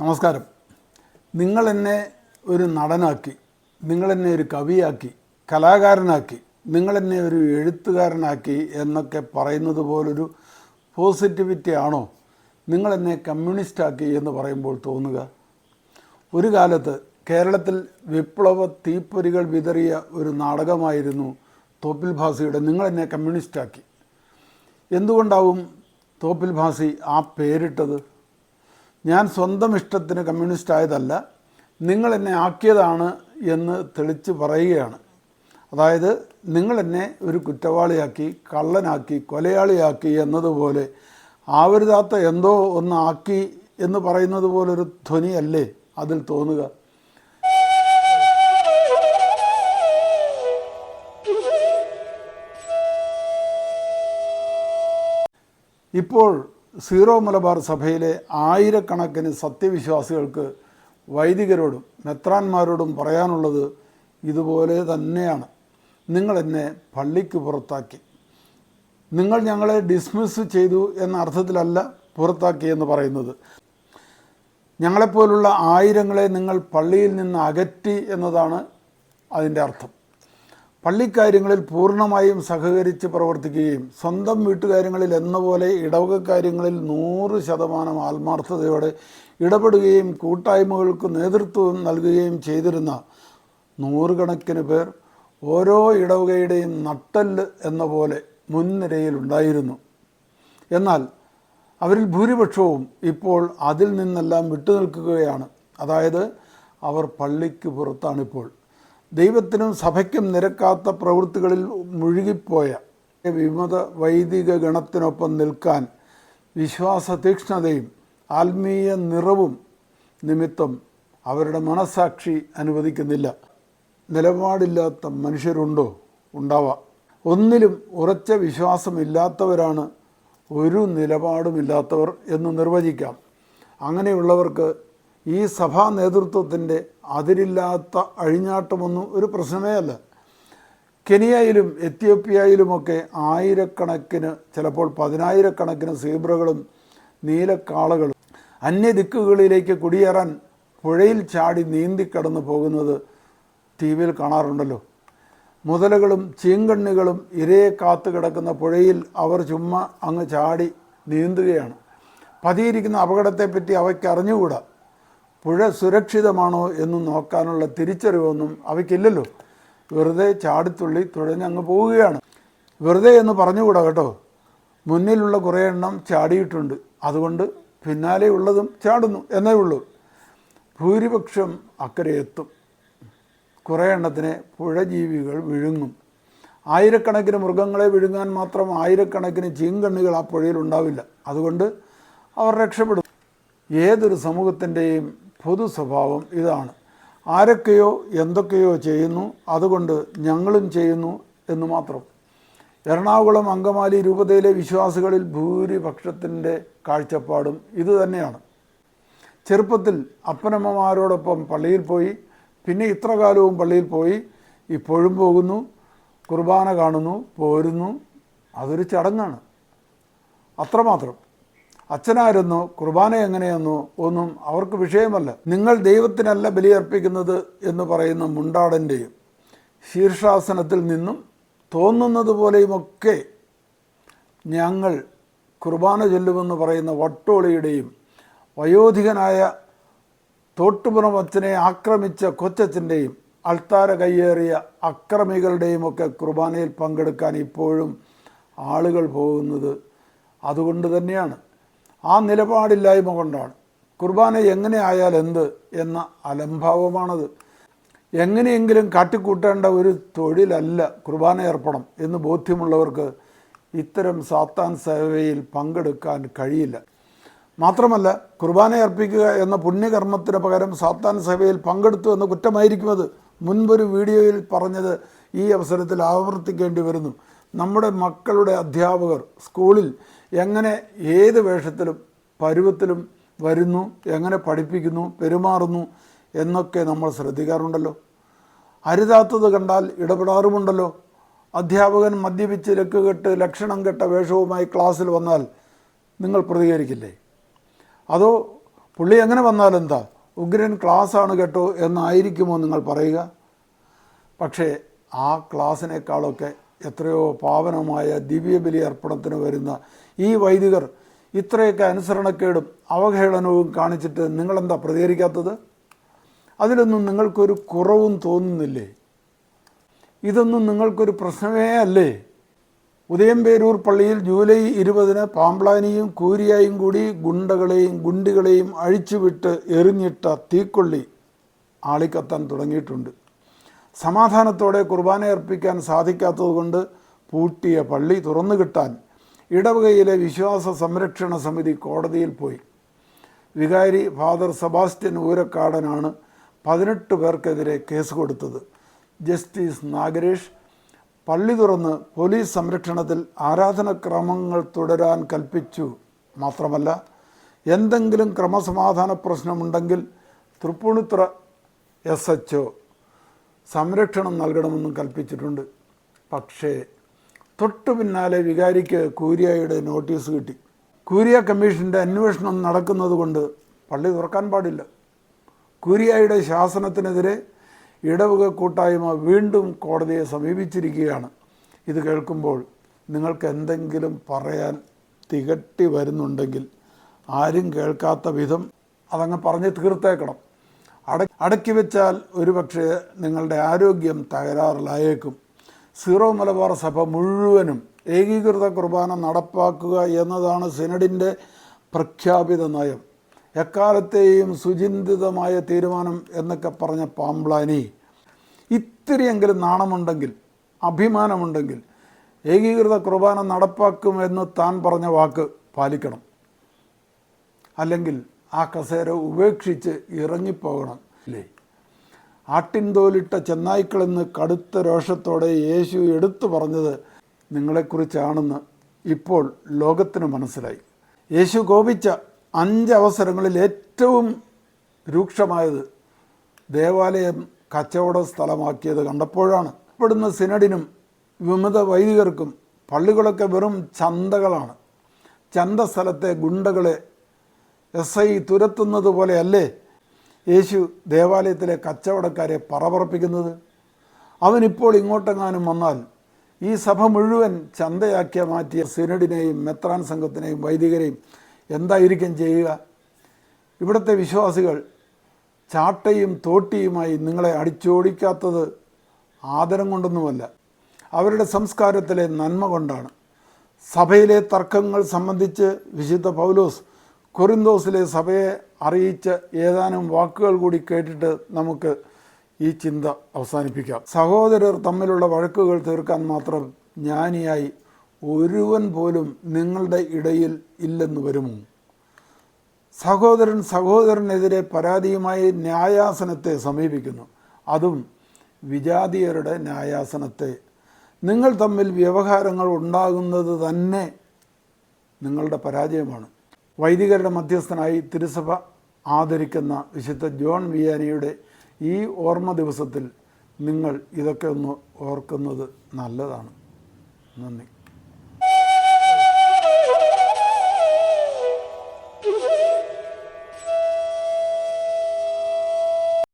നമസ്കാരം. നിങ്ങൾ എന്നെ ഒരു നടനാക്കി നിങ്ങൾ എന്നെ ഒരു കവിയാക്കി കലാകാരനാക്കി നിങ്ങൾ എന്നെ ഒരു എഴുത്തുകാരനാക്കി എന്നൊക്കെ പറയുന്നത് പോലൊരു പോസിറ്റിവിറ്റി ആണോ? നിങ്ങൾ എന്നെ കമ്മ്യൂണിസ്റ്റ് ആക്കി എന്ന് പറയുമ്പോൾ തോന്നുക. ഒരു കാലത്ത് കേരളത്തിൽ വിപ്ലവ തീപ്പൊരികൾ വിതറിയ ഒരു നാടകമായിരുന്നു തോപ്പിൽ ഭാസിയുടെ നിങ്ങൾ എന്നെ കമ്മ്യൂണിസ്റ്റാക്കി. എന്തുകൊണ്ടാവും തോപ്പിൽ ഭാസി ആ പേരിട്ടത്? ഞാൻ സ്വന്തം ഇഷ്ടത്തിന് കമ്മ്യൂണിസ്റ്റ് ആയതല്ല നിങ്ങൾ എന്നെ ആക്കിയതാണ് എന്ന് തെളിച്ച് പറയുകയാണ്. അതായത് നിങ്ങൾ എന്നെ ഒരു കുറ്റവാളിയാക്കി കള്ളനാക്കി കൊലയാളിയാക്കി എന്നതുപോലെ ആവരുതാത്ത എന്തോ ഒന്ന് ആക്കി എന്ന് പറയുന്നത് പോലൊരു ധ്വനിയല്ലേ അതിൽ തോന്നുക? ഇപ്പോൾ സീറോ മലബാർ സഭയിലെ ആയിരക്കണക്കിന് സത്യവിശ്വാസികൾക്ക് വൈദികരോടും മെത്രാന്മാരോടും പറയാനുള്ളത് ഇതുപോലെ തന്നെയാണ്. നിങ്ങൾ എന്നെ പള്ളിക്ക് പുറത്താക്കി. നിങ്ങൾ ഞങ്ങളെ ഡിസ്മിസ് ചെയ്തു എന്ന അർത്ഥത്തിലല്ല പുറത്താക്കി എന്ന് പറയുന്നത്. ഞങ്ങളെപ്പോലുള്ള ആയിരങ്ങളെ നിങ്ങൾ പള്ളിയിൽ നിന്ന് അകറ്റി എന്നതാണ് അതിന്റെ അർത്ഥം. പള്ളിക്കാര്യങ്ങളിൽ പൂർണമായും സഹകരിച്ച് പ്രവർത്തിക്കുകയും സ്വന്തം വീട്ടുകാര്യങ്ങളിൽ എന്ന പോലെ ഇടവക കാര്യങ്ങളിൽ നൂറ് ശതമാനം ആത്മാർത്ഥതയോടെ ഇടപെടുകയും കൂട്ടായ്മകൾക്ക് നേതൃത്വം നൽകുകയും ചെയ്തിരുന്ന നൂറുകണക്കിന് പേർ ഓരോ ഇടവകയുടെയും നട്ടൽ എന്ന പോലെ മുൻനിരയിലുണ്ടായിരുന്നു. എന്നാൽ അവരിൽ ഭൂരിപക്ഷവും ഇപ്പോൾ അതിൽ നിന്നെല്ലാം വിട്ടുനിൽക്കുകയാണ്. അതായത് അവർ പള്ളിക്ക് പുറത്താണിപ്പോൾ. ദൈവത്തിനും സഭയ്ക്കും നിരക്കാത്ത പ്രവൃത്തികളിൽ മുഴുകിപ്പോയ വിമത വൈദിക ഗണത്തിനൊപ്പം നിൽക്കാൻ വിശ്വാസ തീക്ഷ്ണതയും ആത്മീയ നിറവും നിമിത്തം അവരുടെ മനസാക്ഷി അനുവദിക്കുന്നില്ല. നിലപാടില്ലാത്ത മനുഷ്യരുണ്ടോ? ഉണ്ടാവാം. ഒന്നിലും ഉറച്ച വിശ്വാസമില്ലാത്തവരാണ് ഒരു നിലപാടുമില്ലാത്തവർ എന്ന് നിർവചിക്കാം. അങ്ങനെയുള്ളവർക്ക് ഈ സഭാ നേതൃത്വത്തിന്റെ അതിരില്ലാത്ത അഴിഞ്ഞാട്ടമൊന്നും ഒരു പ്രശ്നമേ അല്ല. കെനിയയിലും എത്യോപ്യയിലുമൊക്കെ ആയിരക്കണക്കിന് ചിലപ്പോൾ പതിനായിരക്കണക്കിന് സീബ്രകളും നീലക്കാളകളും അന്യദിക്കുകളിലേക്ക് കുടിയേറാൻ പുഴയിൽ ചാടി നീന്തി കടന്നു പോകുന്നത് ടി വിയിൽ കാണാറുണ്ടല്ലോ. മുതലകളും ചീങ്കണ്ണികളും ഇരയെ കാത്തു കിടക്കുന്ന പുഴയിൽ അവർ ചുമ്മാ അങ്ങ് ചാടി നീന്തുകയാണ്. പതിയിരിക്കുന്ന അപകടത്തെപ്പറ്റി അവയ്ക്ക് അറിഞ്ഞുകൂടാ? പുഴ സുരക്ഷിതമാണോ എന്ന് നോക്കാനുള്ള തിരിച്ചറിവൊന്നും അവയ്ക്കില്ലല്ലോ. വെറുതെ ചാടിത്തുള്ളി തുഴഞ്ഞങ്ങ് പോവുകയാണ്. വെറുതെ എന്ന് പറഞ്ഞുകൂടാ കേട്ടോ. മുന്നിലുള്ള കുറേ എണ്ണം ചാടിയിട്ടുണ്ട്. അതുകൊണ്ട് പിന്നാലെ ഉള്ളതും ചാടുന്നു എന്നേ ഉള്ളൂ. ഭൂരിപക്ഷം അക്കരെ എത്തും. കുറേ എണ്ണത്തിനെ പുഴജീവികൾ വിഴുങ്ങും. ആയിരക്കണക്കിന് മൃഗങ്ങളെ വിഴുങ്ങാൻ മാത്രം ആയിരക്കണക്കിന് ചീങ്കണ്ണികൾ ആ പുഴയിൽ ഉണ്ടാവില്ല. അതുകൊണ്ട് അവർ രക്ഷപ്പെടും. ഏതൊരു സമൂഹത്തിന്റെയും പൊതു സ്വഭാവം ഇതാണ്. ആരൊക്കെയോ എന്തൊക്കെയോ ചെയ്യുന്നു അതുകൊണ്ട് ഞങ്ങളും ചെയ്യുന്നു എന്ന് മാത്രം. എറണാകുളം അങ്കമാലി രൂപതയിലെ വിശ്വാസികളിൽ ഭൂരിപക്ഷത്തിന്റെ കാഴ്ചപ്പാടും ഇതുതന്നെയാണ് ചെറുപ്പത്തിൽ അപ്പനമ്മമാരോടൊപ്പം പള്ളിയിൽ പോയി പിന്നെ ഇത്ര കാലവും പള്ളിയിൽ പോയി ഇപ്പോഴും പോകുന്നു കുർബാന കാണുന്നു പോരുന്നു അതൊരു ചടങ്ങാണ്. അത്രമാത്രം. അച്ഛനായിരുന്നോ കുർബാന എങ്ങനെയെന്നോ ഒന്നും അവർക്ക് വിഷയമല്ല. നിങ്ങൾ ദൈവത്തിനല്ല ബലിയർപ്പിക്കുന്നത് എന്ന് പറയുന്ന മുണ്ടാടന്റെയും ശീർഷാസനത്തിൽ നിന്നും തോന്നുന്നത് പോലെയുമൊക്കെ ഞങ്ങൾ കുർബാന ചൊല്ലുമെന്ന് പറയുന്ന വട്ടോളിയുടെയും വയോധികനായ തോട്ടുപുറം അച്ഛനെ ആക്രമിച്ച കൊച്ചച്ഛന്റെയും അൾത്താര കയ്യേറിയ അക്രമികളുടെയും ഒക്കെ കുർബാനയിൽ പങ്കെടുക്കാൻ ഇപ്പോഴും ആളുകൾ പോകുന്നത് അതുകൊണ്ട് തന്നെയാണ്. ആ നിലപാടില്ലായ്മ കൊണ്ടാണ്. കുർബാന എങ്ങനെ ആയാൽ എന്ത് എന്ന അലംഭാവമാണത്. എങ്ങനെയെങ്കിലും കാട്ടിക്കൂട്ടേണ്ട ഒരു തൊഴിലല്ല കുർബാന ഏർപ്പണം എന്ന് ബോധ്യമുള്ളവർക്ക് ഇത്തരം സാത്താൻ സേവയിൽ പങ്കെടുക്കാൻ കഴിയില്ല. മാത്രമല്ല കുർബാന അർപ്പിക്കുക എന്ന പുണ്യകർമ്മത്തിന് പകരം സാത്താൻ സേവയിൽ പങ്കെടുത്തു എന്ന കുറ്റമായിരിക്കും അത്. മുൻപൊരു വീഡിയോയിൽ പറഞ്ഞത് ഈ അവസരത്തിൽ ആവർത്തിക്കേണ്ടി വരുന്നു. നമ്മുടെ മക്കളുടെ അധ്യാപകർ സ്കൂളിൽ എങ്ങനെ ഏത് വേഷത്തിലും പരുവത്തിലും വരുന്നു എങ്ങനെ പഠിപ്പിക്കുന്നു പെരുമാറുന്നു എന്നൊക്കെ നമ്മൾ ശ്രദ്ധിക്കാറുണ്ടല്ലോ. അരുതാത്തത് കണ്ടാൽ ഇടപെടാറുമുണ്ടല്ലോ. അധ്യാപകൻ മദ്യപിച്ച് ലക്കുകെട്ട് ലക്ഷണം കെട്ട വേഷവുമായി ക്ലാസ്സിൽ വന്നാൽ നിങ്ങൾ പ്രതികരിക്കില്ലേ? അതോ പുള്ളി എങ്ങനെ വന്നാലെന്താ ഉഗ്രൻ ക്ലാസ് ആണ് കേട്ടോ എന്നായിരിക്കുമോ നിങ്ങൾ പറയുക? പക്ഷേ ആ ക്ലാസ്സിനേക്കാളൊക്കെ എത്രയോ പാവനമായ ദിവ്യബലി അർപ്പണത്തിന് വരുന്ന ഈ വൈദികർ ഇത്രയൊക്കെ അനുസരണക്കേടും അവഹേളനവും കാണിച്ചിട്ട് നിങ്ങളെന്താ പ്രതികരിക്കാത്തത്? അതിലൊന്നും നിങ്ങൾക്കൊരു കുറവും തോന്നുന്നില്ലേ? ഇതൊന്നും നിങ്ങൾക്കൊരു പ്രശ്നമേ അല്ലേ? ഉദയംപേരൂർ പള്ളിയിൽ ജൂലൈ ഇരുപതിന് പാമ്പ്ലാനിയും കൂരിയായും കൂടി ഗുണ്ടകളെയും ഗുണ്ടികളെയും അഴിച്ചുവിട്ട് എറിഞ്ഞിട്ട തീക്കൊള്ളി ആളിക്കത്താൻ തുടങ്ങിയിട്ടുണ്ട്. സമാധാനത്തോടെ കുർബാന അർപ്പിക്കാൻ സാധിക്കാത്തതുകൊണ്ട് പൂട്ടിയ പള്ളി തുറന്നു കിട്ടാൻ ഇടവകയിലെ വിശ്വാസ സംരക്ഷണ സമിതി കോടതിയിൽ പോയി. വികാരി ഫാദർ സെബാസ്റ്റ്യൻ ഊരക്കാടനാണ് പതിനെട്ട് പേർക്കെതിരെ കേസ് കൊടുത്തത്. ജസ്റ്റിസ് നാഗരേഷ് പള്ളി തുറന്ന് പോലീസ് സംരക്ഷണത്തിൽ ആരാധനക്രമങ്ങൾ തുടരാൻ കൽപ്പിച്ചു മാത്രമല്ല എന്തെങ്കിലും ക്രമസമാധാന പ്രശ്നമുണ്ടെങ്കിൽ തൃപ്പൂണിത്തുറ എസ് എച്ച് സംരക്ഷണം നൽകണമെന്നും കൽപ്പിച്ചിട്ടുണ്ട്. പക്ഷേ തൊട്ടു പിന്നാലെ വികാരിക്ക് കൂരിയയുടെ നോട്ടീസ് കിട്ടി. കൂരിയ കമ്മീഷന്റെ അന്വേഷണം നടക്കുന്നത് കൊണ്ട് പള്ളി തുറക്കാൻ പാടില്ല. കൂരിയായുടെ ശാസനത്തിനെതിരെ ഇടവക കൂട്ടായ്മ വീണ്ടും കോടതിയെ സമീപിച്ചിരിക്കുകയാണ്. ഇത് കേൾക്കുമ്പോൾ നിങ്ങൾക്ക് എന്തെങ്കിലും പറയാൻ തികട്ടി വരുന്നുണ്ടെങ്കിൽ ആരും കേൾക്കാത്ത വിധം അതങ്ങ് പറഞ്ഞ് തീർത്തേക്കണം. അട അടക്കി വെച്ചാൽ ഒരുപക്ഷെ നിങ്ങളുടെ ആരോഗ്യം തകരാറിലായേക്കും. സീറോ മലബാർ സഭ മുഴുവനും ഏകീകൃത കുർബാന നടപ്പാക്കുക എന്നതാണ് സിനഡിന്റെ പ്രഖ്യാപിത നയം. എക്കാലത്തെയും സുചിന്തിതമായ തീരുമാനം എന്നൊക്കെ പറഞ്ഞ പാമ്പ്ലാനി ഇത്തിരിയെങ്കിലും നാണമുണ്ടെങ്കിൽ അഭിമാനമുണ്ടെങ്കിൽ ഏകീകൃത കുർബാന നടപ്പാക്കുമെന്ന് താൻ പറഞ്ഞ വാക്ക് പാലിക്കണം. അല്ലെങ്കിൽ ആ കസേര ഉപേക്ഷിച്ച് ഇറങ്ങിപ്പോകണം. അല്ലേ ആട്ടിൻതോലിട്ട ചെന്നായ്ക്കളെന്ന് കടുത്ത രോഷത്തോടെ യേശു എടുത്തു പറഞ്ഞത് നിങ്ങളെക്കുറിച്ചാണെന്ന് ഇപ്പോൾ ലോകത്തിന് മനസ്സിലായി. യേശു കോപിച്ച അഞ്ച് അവസരങ്ങളിൽ ഏറ്റവും രൂക്ഷമായത് ദേവാലയം കച്ചവട സ്ഥലമാക്കിയത് കണ്ടപ്പോഴാണ്. ഇപ്പെടുന്ന സിനഡിനും വിമത വൈദികർക്കും പള്ളികളൊക്കെ വെറും ചന്തകളാണ്. ചന്ത സ്ഥലത്തെ ഗുണ്ടകളെ എസ് ഐ തുരത്തുന്നത് പോലെയല്ലേ യേശു ദേവാലയത്തിലെ കച്ചവടക്കാരെ പറപറപ്പിക്കുന്നത് അവനിപ്പോൾ ഇങ്ങോട്ടെങ്ങാനും വന്നാൽ ഈ സഭ മുഴുവൻ ചന്തയാക്കിയ മാറ്റിയ സിനഡിനെയും മെത്രാൻ സംഘത്തിനെയും വൈദികരെയും എന്തായിരിക്കും ചെയ്യുക? ഇവിടുത്തെ വിശ്വാസികൾ ചാട്ടയും തോട്ടിയുമായി നിങ്ങളെ അടിച്ചോടിക്കാത്തത് ആദരം കൊണ്ടൊന്നുമല്ല. അവരുടെ സംസ്കാരത്തിലെ നന്മ കൊണ്ടാണ്. സഭയിലെ തർക്കങ്ങൾ സംബന്ധിച്ച് വിശുദ്ധ പൗലോസ് കൊറിന്തോസിലെ സഭയെ അറിയിച്ച ഏതാനും വാക്കുകൾ കൂടി കേട്ടിട്ട് നമുക്ക് ഈ ചിന്ത അവസാനിപ്പിക്കാം. സഹോദരർ തമ്മിലുള്ള വഴക്കുകൾ തീർക്കാൻ മാത്രം ജ്ഞാനിയായി ഒരുവൻ പോലും നിങ്ങളുടെ ഇടയിൽ ഇല്ലെന്ന് വരുമോ? സഹോദരൻ സഹോദരനെതിരെ പരാതിയുമായി ന്യായാസനത്തെ സമീപിക്കുന്നു. അതും വിജാതീയരുടെ ന്യായാസനത്തെ. നിങ്ങൾ തമ്മിൽ വ്യവഹാരങ്ങൾ ഉണ്ടാകുന്നത് തന്നെ നിങ്ങളുടെ പരാജയമാണ്. വൈദികരുടെ മധ്യസ്ഥനായി തിരുസഭ ആദരിക്കുന്ന വിശുദ്ധ ജോൺ വിയാനിയുടെ ഈ ഓർമ്മ ദിവസത്തിൽ നിങ്ങൾ ഇതൊക്കെ ഒന്ന് ഓർക്കുന്നത് നല്ലതാണ്. നന്ദി.